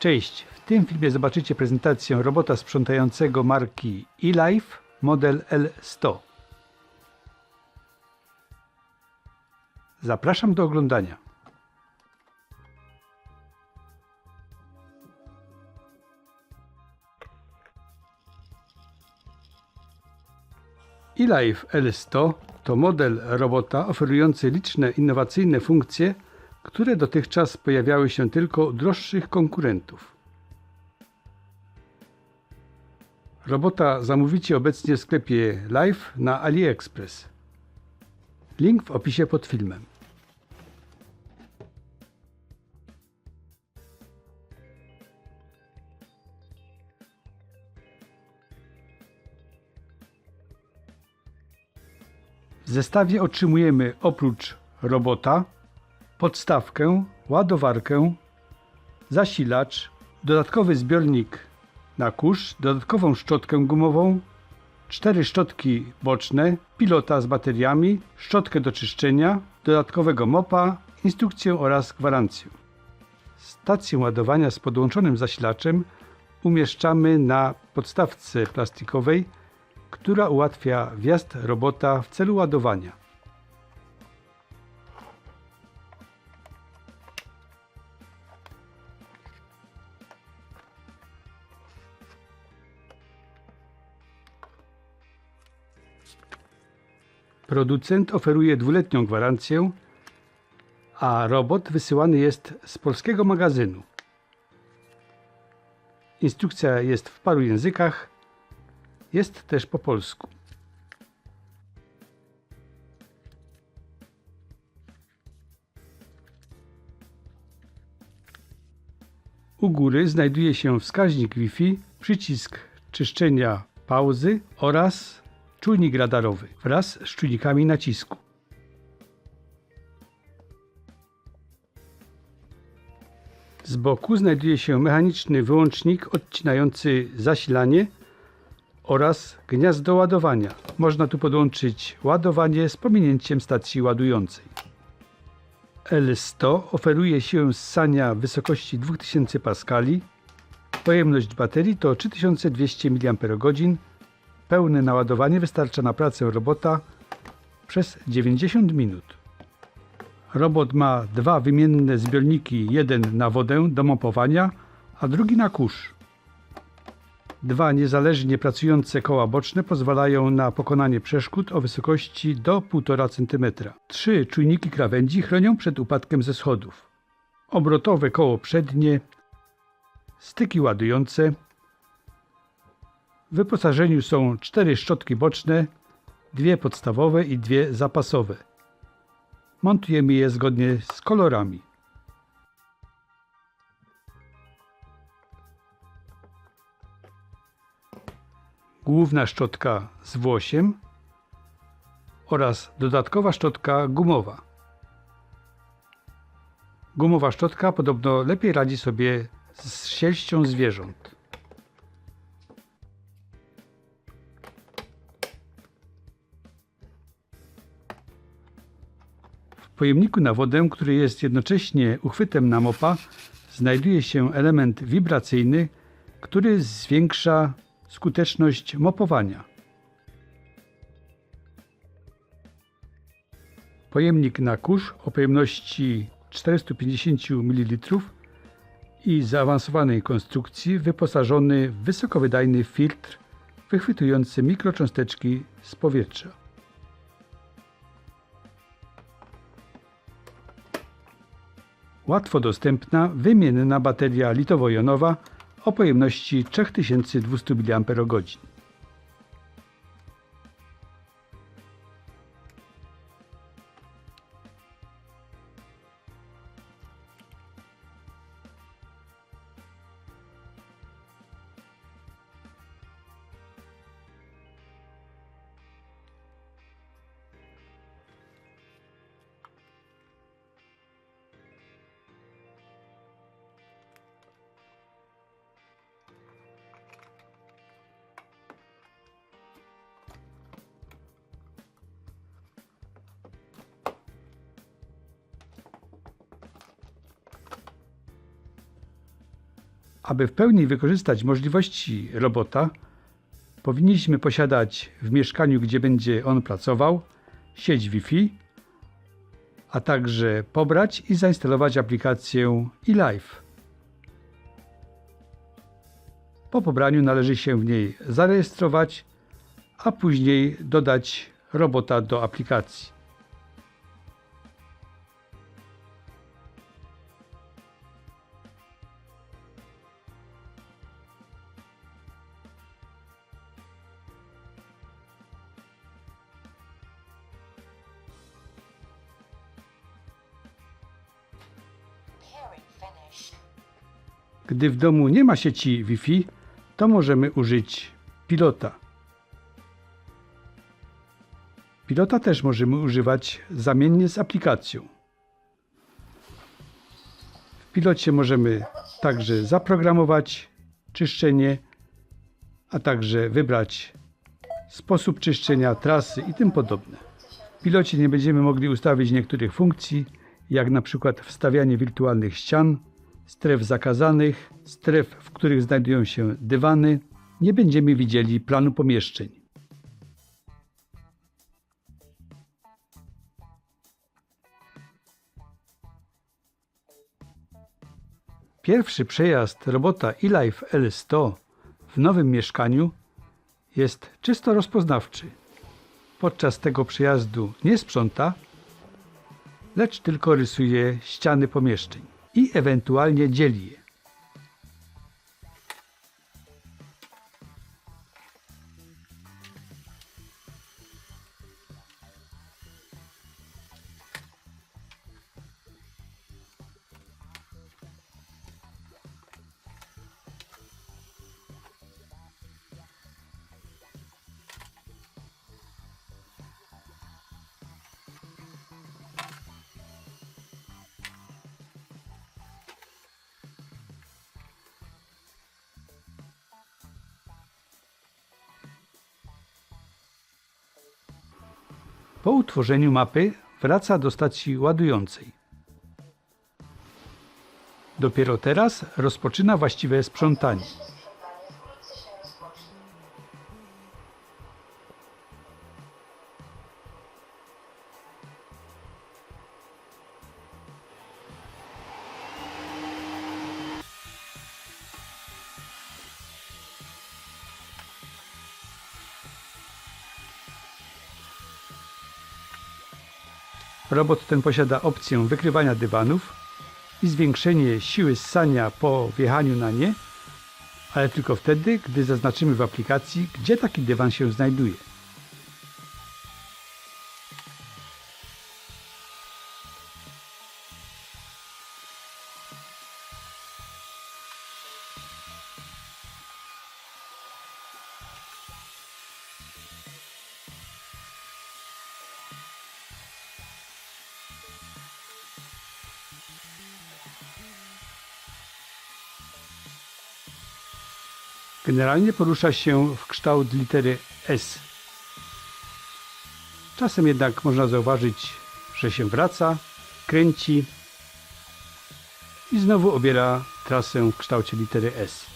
Cześć, w tym filmie zobaczycie prezentację robota sprzątającego marki eLife model L100. Zapraszam do oglądania. eLife L100 to model robota oferujący liczne innowacyjne funkcje, które dotychczas pojawiały się tylko u droższych konkurentów. Robota zamówicie obecnie w sklepie Live na AliExpress. Link w opisie pod filmem. W zestawie otrzymujemy oprócz robota podstawkę, ładowarkę, zasilacz, dodatkowy zbiornik na kurz, dodatkową szczotkę gumową, cztery szczotki boczne, pilota z bateriami, szczotkę do czyszczenia, dodatkowego mopa, instrukcję oraz gwarancję. Stację ładowania z podłączonym zasilaczem umieszczamy na podstawce plastikowej, która ułatwia wjazd robota w celu ładowania. Producent oferuje dwuletnią gwarancję, a robot wysyłany jest z polskiego magazynu. Instrukcja jest w paru językach, jest też po polsku. U góry znajduje się wskaźnik Wi-Fi, przycisk czyszczenia pauzy oraz czujnik radarowy wraz z czujnikami nacisku. Z boku znajduje się mechaniczny wyłącznik odcinający zasilanie oraz gniazdo ładowania. Można tu podłączyć ładowanie z pominięciem stacji ładującej. L100 oferuje siłę ssania w wysokości 2000 paskali. Pojemność baterii to 3200 mAh. Pełne naładowanie wystarcza na pracę robota przez 90 minut. Robot ma dwa wymienne zbiorniki, jeden na wodę do mopowania, a drugi na kurz. Dwa niezależnie pracujące koła boczne pozwalają na pokonanie przeszkód o wysokości do 1,5 cm. Trzy czujniki krawędzi chronią przed upadkiem ze schodów. Obrotowe koło przednie, styki ładujące. W wyposażeniu są cztery szczotki boczne, dwie podstawowe i dwie zapasowe. Montujemy je zgodnie z kolorami. główna szczotka z włosiem oraz dodatkowa szczotka gumowa. Gumowa szczotka podobno lepiej radzi sobie z sierścią zwierząt. Pojemniku na wodę, który jest jednocześnie uchwytem na mopa, znajduje się element wibracyjny, który zwiększa skuteczność mopowania. Pojemnik na kurz o pojemności 450 ml i zaawansowanej konstrukcji wyposażony w wysokowydajny filtr wychwytujący mikrocząsteczki z powietrza. Łatwo dostępna, wymienna bateria litowo-jonowa o pojemności 3200 mAh. Aby w pełni wykorzystać możliwości robota, powinniśmy posiadać w mieszkaniu, gdzie będzie on pracował, sieć Wi-Fi, a także pobrać i zainstalować aplikację eLife. Po pobraniu należy się w niej zarejestrować, a później dodać robota do aplikacji. Gdy w domu nie ma sieci Wi-Fi, to możemy użyć pilota. Pilota też możemy używać zamiennie z aplikacją. W pilocie możemy także zaprogramować czyszczenie, a także wybrać sposób czyszczenia, trasy i tym podobne. W pilocie nie będziemy mogli ustawić niektórych funkcji, jak na przykład wstawianie wirtualnych ścian, stref zakazanych, stref, w których znajdują się dywany. Nie będziemy widzieli planu pomieszczeń. Pierwszy przejazd robota eLife L100 w nowym mieszkaniu jest czysto rozpoznawczy. Podczas tego przejazdu nie sprząta, lecz tylko rysuje ściany pomieszczeń i ewentualnie dzieli je. Po utworzeniu mapy wraca do stacji ładującej. Dopiero teraz rozpoczyna właściwe sprzątanie. Robot ten posiada opcję wykrywania dywanów i zwiększenie siły ssania po wjechaniu na nie, ale tylko wtedy, gdy zaznaczymy w aplikacji, gdzie taki dywan się znajduje. Generalnie porusza się w kształt litery S. Czasem jednak można zauważyć, że się wraca, kręci i znowu obiera trasę w kształcie litery S.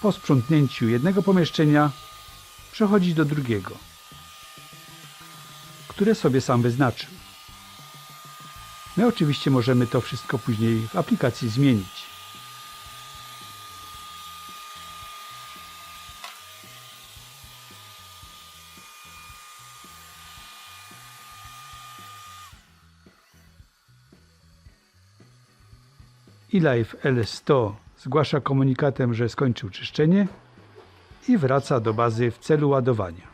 Po sprzątnięciu jednego pomieszczenia przechodzi do drugiego, które sobie sam wyznaczył. My oczywiście możemy to wszystko później w aplikacji zmienić. eLife L100 zgłasza komunikatem, że skończył czyszczenie i wraca do bazy w celu ładowania.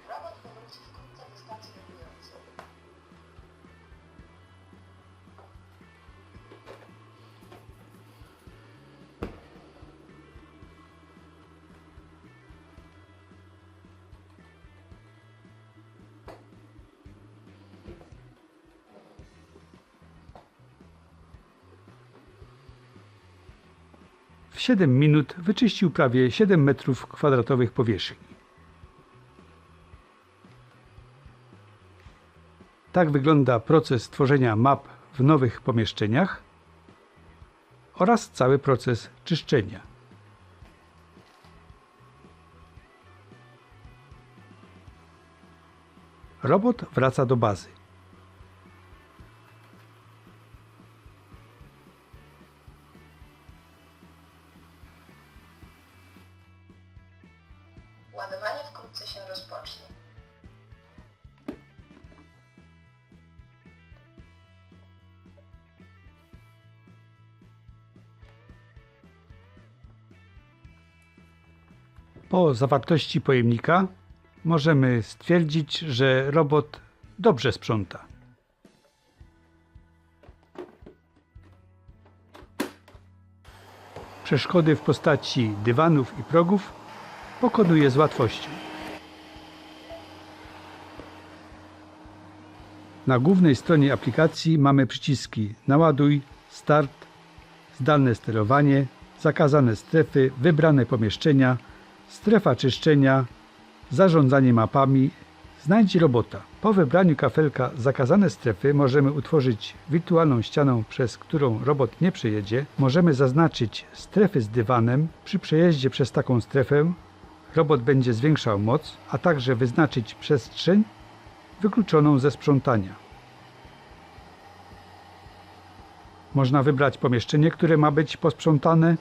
W 7 minut wyczyścił prawie 7 metrów kwadratowych powierzchni. Tak wygląda proces tworzenia map w nowych pomieszczeniach oraz cały proces czyszczenia. Robot wraca do bazy. Ładowanie wkrótce się rozpocznie. Po zawartości pojemnika możemy stwierdzić, że robot dobrze sprząta. Przeszkody w postaci dywanów i progów pokonuje z łatwością. Na głównej stronie aplikacji mamy przyciski Naładuj, Start, Zdalne sterowanie, Zakazane strefy, Wybrane pomieszczenia, Strefa czyszczenia, Zarządzanie mapami, Znajdź robota. Po wybraniu kafelka Zakazane strefy możemy utworzyć wirtualną ścianę, przez którą robot nie przejedzie. Możemy zaznaczyć strefy z dywanem. Przy przejeździe przez taką strefę robot będzie zwiększał moc, a także wyznaczyć przestrzeń wykluczoną ze sprzątania. Można wybrać pomieszczenie, które ma być posprzątane.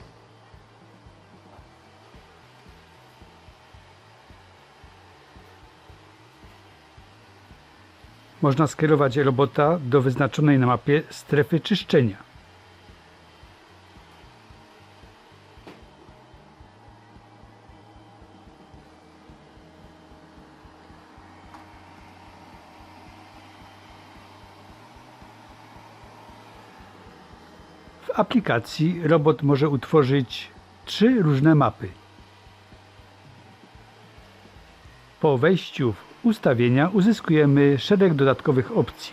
Można skierować robota do wyznaczonej na mapie strefy czyszczenia. W aplikacji robot może utworzyć trzy różne mapy. Po wejściu w ustawienia uzyskujemy szereg dodatkowych opcji.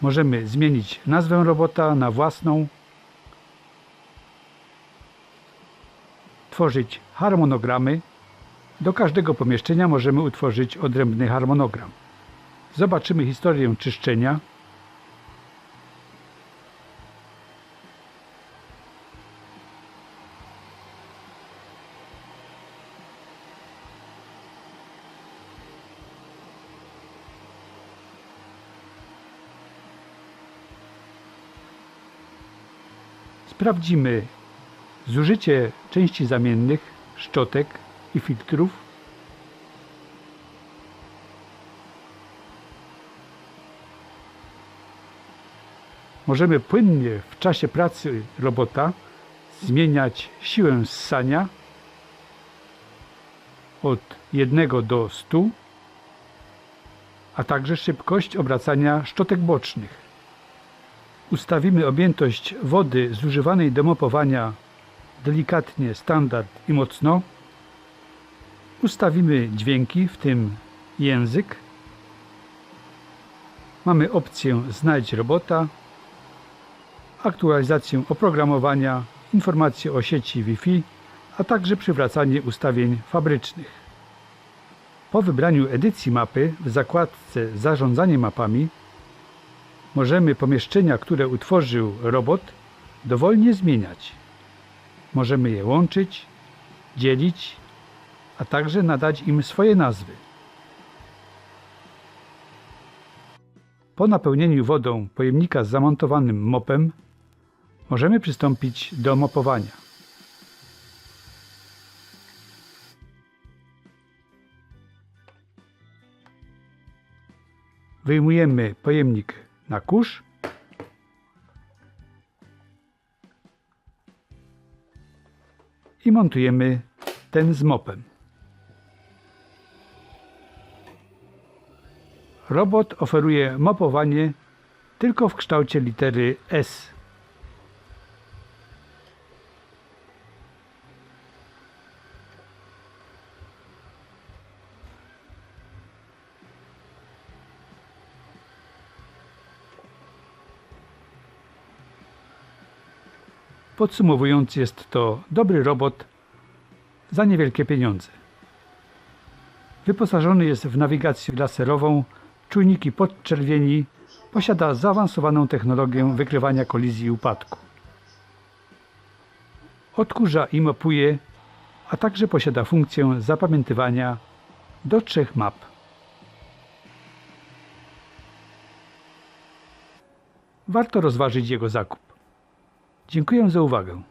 Możemy zmienić nazwę robota na własną, tworzyć harmonogramy. Do każdego pomieszczenia możemy utworzyć odrębny harmonogram. Zobaczymy historię czyszczenia. Sprawdzimy zużycie części zamiennych, szczotek i filtrów. Możemy płynnie w czasie pracy robota zmieniać siłę ssania od 1 do 100, a także szybkość obracania szczotek bocznych. Ustawimy objętość wody zużywanej do mopowania delikatnie, standard i mocno. Ustawimy dźwięki, w tym język. Mamy opcję Znajdź robota, aktualizację oprogramowania, informacje o sieci Wi-Fi, a także przywracanie ustawień fabrycznych. Po wybraniu edycji mapy w zakładce Zarządzanie mapami możemy pomieszczenia, które utworzył robot, dowolnie zmieniać. Możemy je łączyć, dzielić, a także nadać im swoje nazwy. Po napełnieniu wodą pojemnika z zamontowanym mopem możemy przystąpić do mopowania. Wyjmujemy pojemnik na kurz i montujemy ten z mopem. Robot oferuje mopowanie tylko w kształcie litery S. Podsumowując, jest to dobry robot za niewielkie pieniądze. Wyposażony jest w nawigację laserową, czujniki podczerwieni, posiada zaawansowaną technologię wykrywania kolizji i upadku. Odkurza i mapuje, a także posiada funkcję zapamiętywania do trzech map. Warto rozważyć jego zakup. Dziękuję za uwagę.